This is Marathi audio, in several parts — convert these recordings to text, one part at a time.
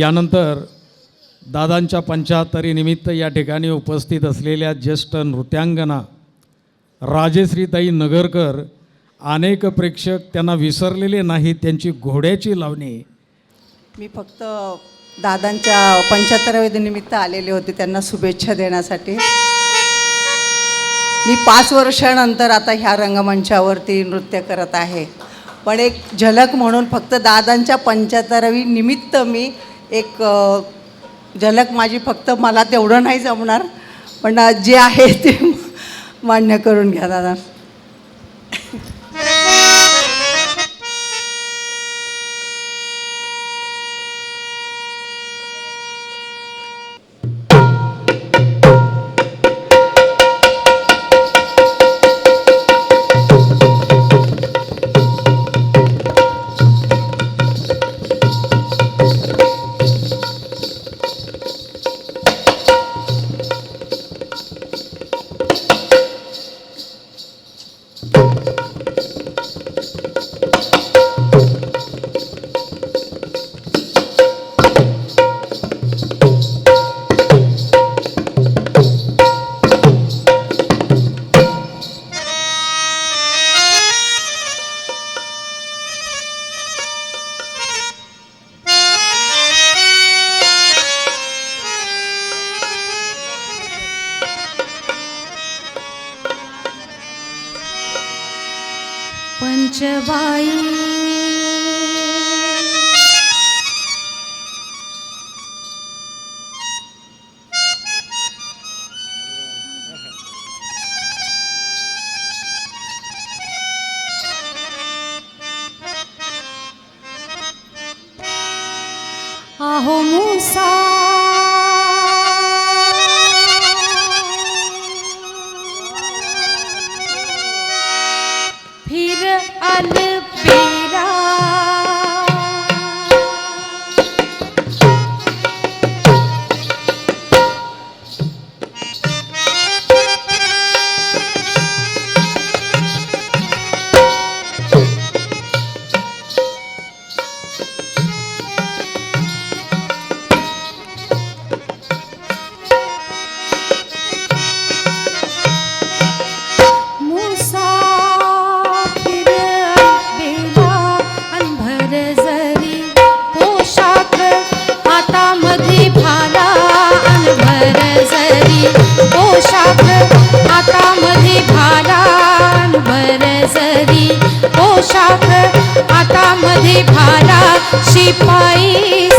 यानंतर दादांच्या पंच्याहत्तरीनिमित्त या ठिकाणी उपस्थित असलेल्या ज्येष्ठ नृत्यांगना राजेश्रीताई नगरकर अनेक प्रेक्षक त्यांना विसरलेले नाहीत त्यांची घोड्याची लावणी. मी फक्त दादांच्या पंच्याहत्तराव्या निमित्त आलेले होते त्यांना शुभेच्छा देण्यासाठी. मी पाच वर्षानंतर आता ह्या रंगमंचावरती नृत्य करत आहे. पण एक झलक म्हणून फक्त दादांच्या पंच्याहत्तरावी निमित्त मी एक झलक माझी फक्त मला तेवढं नाही जमणार पण जे आहे ते मान्य करून घ्या दादा. Romusa সিপাহী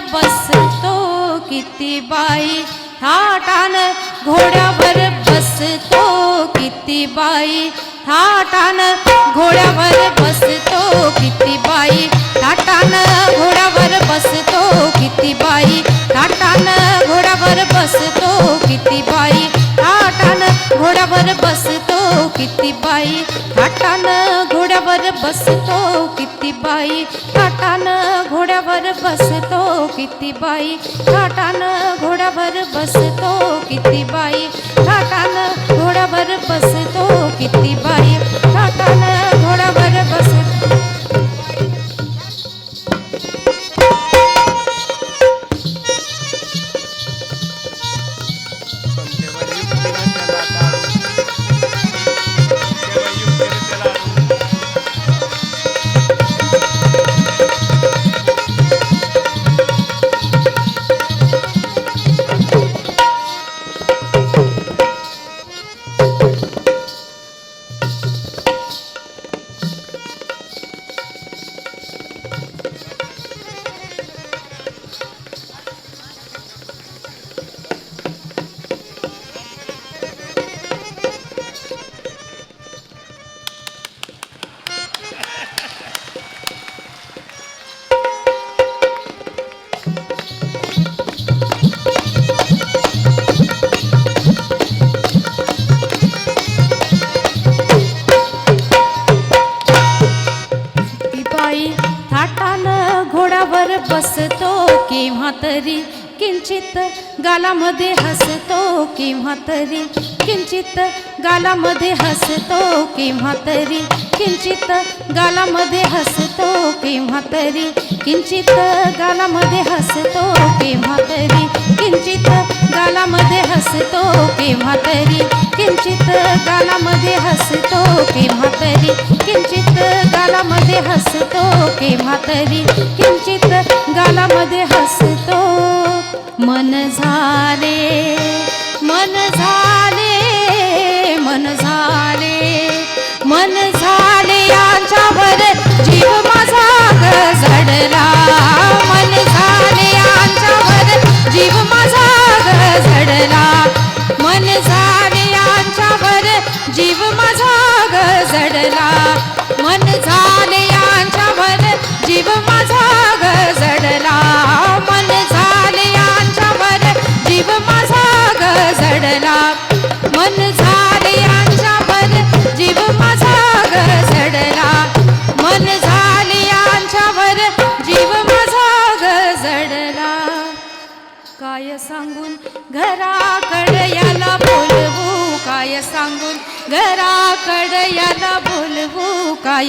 बसतो किती बाई? थाटान घोड्यावर बसतो किती बाई? थाटान घोड्यावर बसतो किती बाई? थाटान घोड्यावर बसतो किती बाई? थाटान घोड्यावर बसतो किती घोड्यावर बसतो किती बाई. थाटान घोड्यावर बसतो किती बाई. थाटान घोड्यावर बसतो किती बाई. थाटान घोड्यावर बस तरी किंचित गालामध्ये हसतो किंवा तरी किंचित गालामध्ये हसतो किंवा तरी किंचित गालामध्ये हसतो किंवा तरी किंचित गालामध्ये हसतो किंवा तरी किंचित गालामध्ये हसतो किंवा तरी किंचित गालामध्ये हसतो किंवा तरी किंचित गालामध्ये हसतो केव्हा तरी किंचित गालामध्ये हसतो. मन झाले मन झाले मन झाले मन झाले यांच्यावर जीव माझा झडला मन झाले यांच्यावर जीव माझा झडला मन झाले यांच्यावर जीव माझा झडला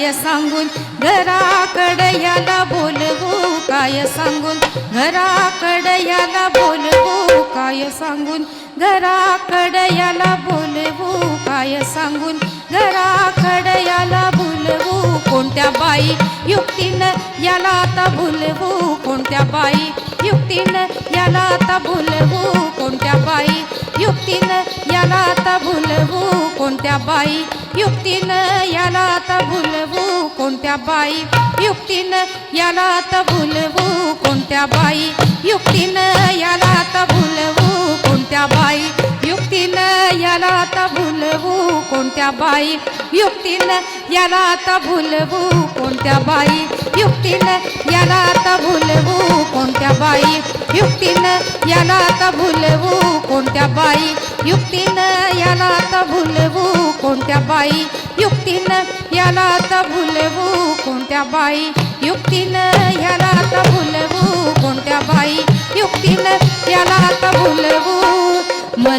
काय सांगून? घराकडे याला बोलवू काय सांगून? घराकडे याला बोलवू काय सांगून? घराकड याला बोलवू काय सांगून? घराकड याला बोलवू कोणत्या बाई? युक्तीनं याला आता बोलवू कोणत्या बाई? युक्तीनं याला आता भुलवू कोणत्या बाई? युक्तीनं याला आता भुलवू कोणत्या बाई? युक्तीनं याला आता भुलवू कोणत्या बाई? युक्तीनं याला आता भुलवू कोणत्या बाई? युक्तीनं याला आता भुलवू कोणत्या बाई? युक्तीनं याला आता भुलवू कोणत्या बाई? युक्तीनं याला आता भुलवू कोणत्या बाई? युक्तीनं याला आता भुलवू कोणत्या बाई? युक्तीनं याला आता भुलवू कोणत्या बाई? युक्तीनं याला आता भुलवू कोणत्या बाई? युक्तीनं याला आता भुलवू कोणत्या बाई? युक्तीनं याला आता भुलवू कोणत्या बाई? युक्तीनं याला आता भुलवू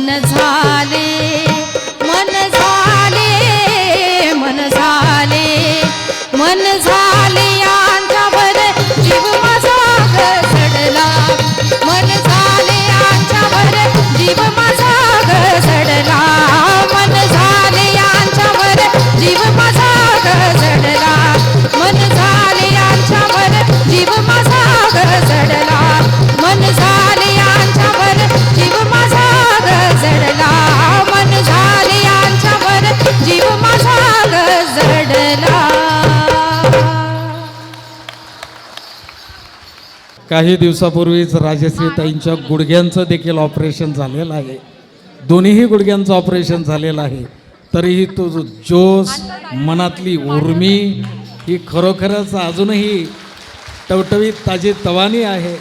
झाले काही दिवसापूर्वीच राजश्रीताईंच्या गुडघ्यांचं देखील ऑपरेशन झालेलं आहे. दोन्हीही गुडघ्यांचं ऑपरेशन झालेलं आहे. तरीही तो जो जोश मनातली उर्मी ही खरोखरच अजूनही टवटवीत ताजी तवानी आहे.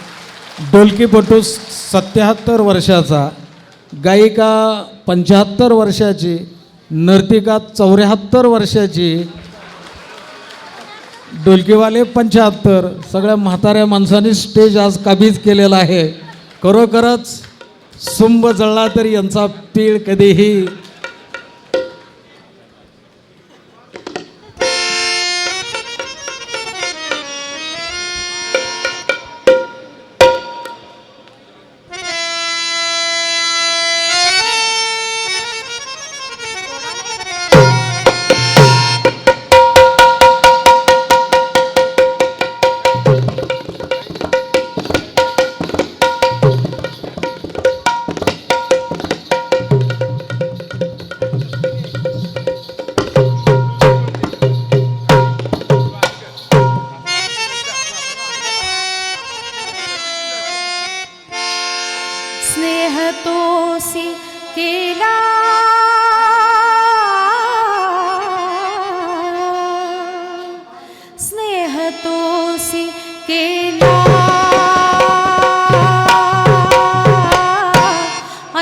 डोलकीपटू सत्याहत्तर वर्षाचा गायिका पंच्याहत्तर वर्षाची नर्तिका चौऱ्याहत्तर वर्षाची डोलकीवाले पंच्याहत्तर सगळ्या म्हाताऱ्या माणसांनी स्टेज आज काबीज केलेला आहे. खरोखरच सुंब जळला तरी यांचा पीळ कधीही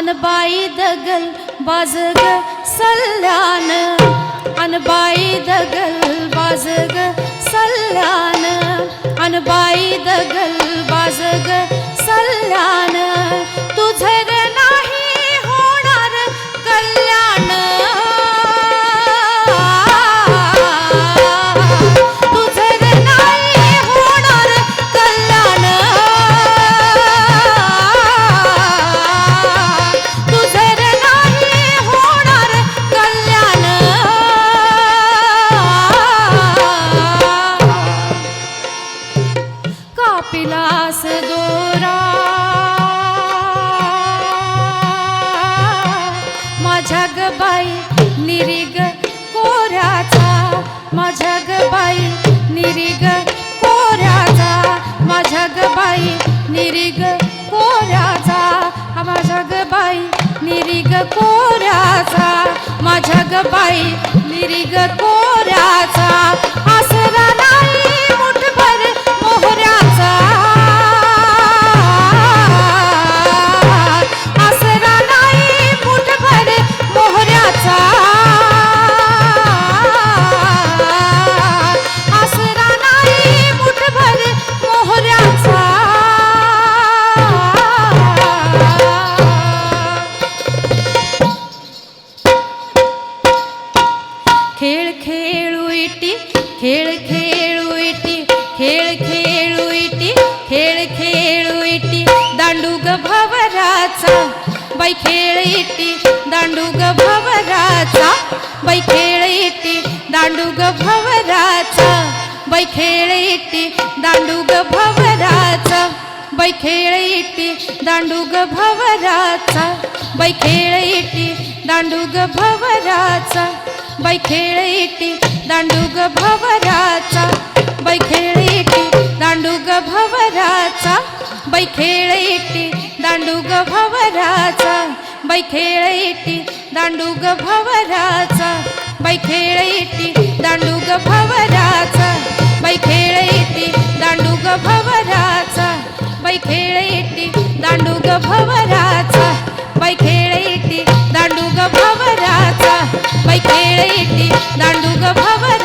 अनबाई दगल बाजग सल्यान अनबाई दगल बाजग सल्यान अनबाई दगल बाजग सल्यान पाई निरिग बाई खेळ इटी दांडूग भवराचा. बाई खेळ इटी दांडूग भवराचा. बाई खेळ इटी दांडूग भवराचा. बाई खेळ इटी दांडूग भवराचा. बाई खेळ इटी दांडूग भवराचा. बाई खेळ इटी दांडूग भवराचा. बैखेळेटी दांडूग भवराचा. बैखेळेटी दांडूग भवराचा. बैखेळेटी दांडूग भवराचा. बैखेळेटी दांडूग भवराचा. बैखेळेटी दांडूग भवराचा. बैखेळेटी दांडूग भवराचा. बैखेळेटी दांडूग भवराचा. बैखेळेटी दांडूग भवरा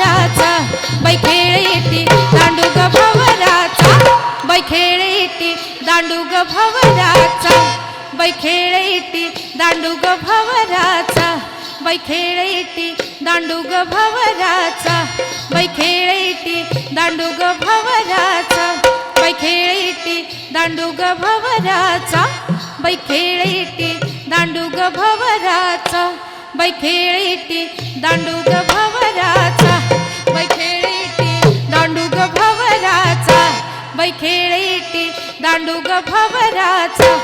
बैखेळेटी खेळ दांडूग भवराचा बैखेळेटी खेळ दांडूग भवराचा बैखेळेटी खेळ दांडूग भवराचा बैखेळेटी खेळ दांडूग भवराचा बैखेळेटी खेळ दांडूग भवराचा बैखेळेटी खेळ दांडूग भवराचा बैखेळेटी खेळ दांडूग भवराचा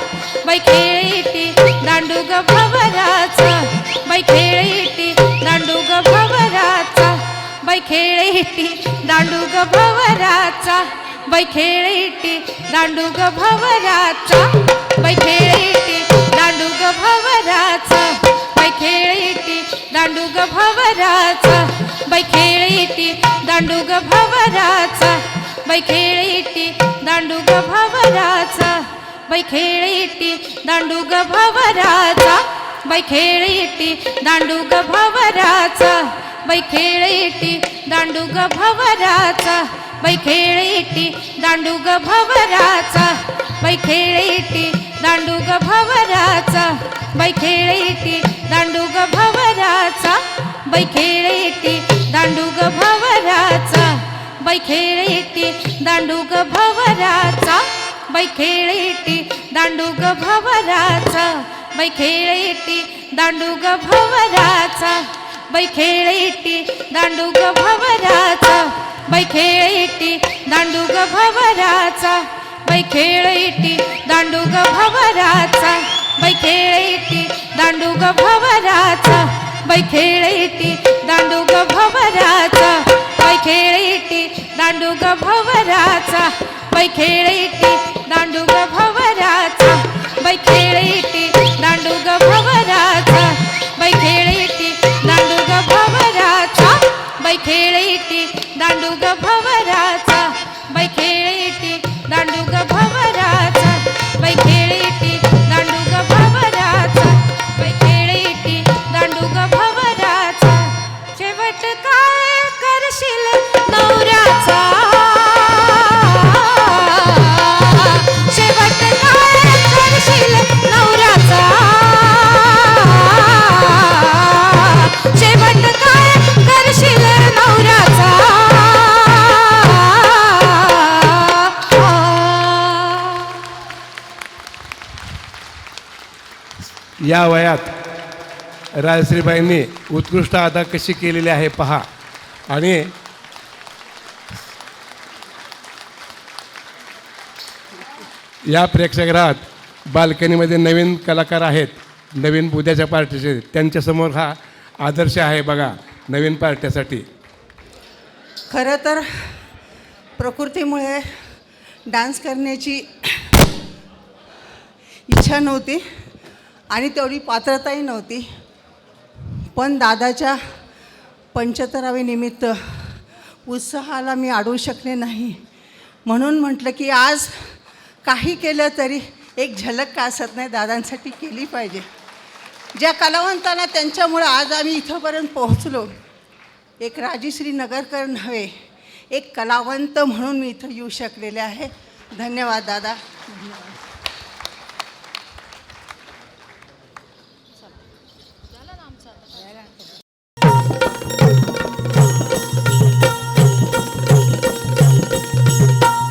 बैखेळेटी खेळ दांडूग भवराचा. बाई खेळ दांडू ग भवराचा. बाई खेळ दांडू दांडूग भवराचा. बाई खेळ दांडू दांडूग भवराचा. बाई खेळ इटी दांडूग भवराचा. बाई खेळ इटी ग भवराचा. बाई खेळ इटी ग भवराचा. बाई खेळ दांडू ग भवराचा. बाई खेळ दांडू ग भवराचा. बाई खेळ इटी दांडूग भवराचा. बाई खेळ इटी दांडूग भवराचा. बाई खेळ इटी दांडूग भवराचा. बाई खेळ इटी दांडूग भवराचा. बाई खेळ इटी दांडूग भवराचा. बाई खेळ इटी दांडूग भवराचा. बाई खेळ इटी दांडूग भवराचा. बैखेळेटी खेळ इटी दांडूग भवराचा. बाई खेळ इटी दांडूग भवराचा. बैखेळेटी खेळ इटी दांडूग भवराचा. बैखेळेटी खेळ इटी दांडूग भवराचा. बैखेळेटी खेळ इटी दांडूग भवराचा. बैखेळेटी खेळ इटी दांडूग भवराचा. बैखेळेटी खेळ इटी दांडूग भवराचा. बाई खेळ इटी दांडूग भवराचा. बैखेळेटी दांडूग भवराचा बैखेळेटी दांडूग भवराचा बैखेळेटी दांडूग भवराचा बैखेळेटी दांडूग भवराचा बैखेळेटी दांडूग भवराचा बैखेळेटी दांडूग भवराचा बैखेळेटी दांडूग भवराचा. शेवट काय करशील नवऱ्याचा? या वयात राजश्रीबाईंनी उत्कृष्ट अदा कशी केलेली आहे पहा. आणि या प्रेक्षागृहात बाल्कनीमध्ये नवीन कलाकार आहेत. नवीन उद्याच्या पार्टीचे त्यांच्यासमोर हा आदर्श आहे बघा नवीन पार्ट्यासाठी खरं तर प्रकृतीमुळे डान्स करण्याची इच्छा नव्हती. आणि तेवढी पात्रताही नव्हती. पण दादाच्या पंचतरावी निमित्त उत्साहाला मी अडवू शकले नाही. म्हणून म्हटलं की आज काही केलं तरी एक झलक का असत नाही दादांसाठी केली पाहिजे. ज्या कलावंतांना त्यांच्यामुळं आज आम्ही इथंपर्यंत पोहोचलो एक राजश्री नगरकर नव्हे एक कलावंत म्हणून मी इथं येऊ शकलेले आहे. धन्यवाद दादा.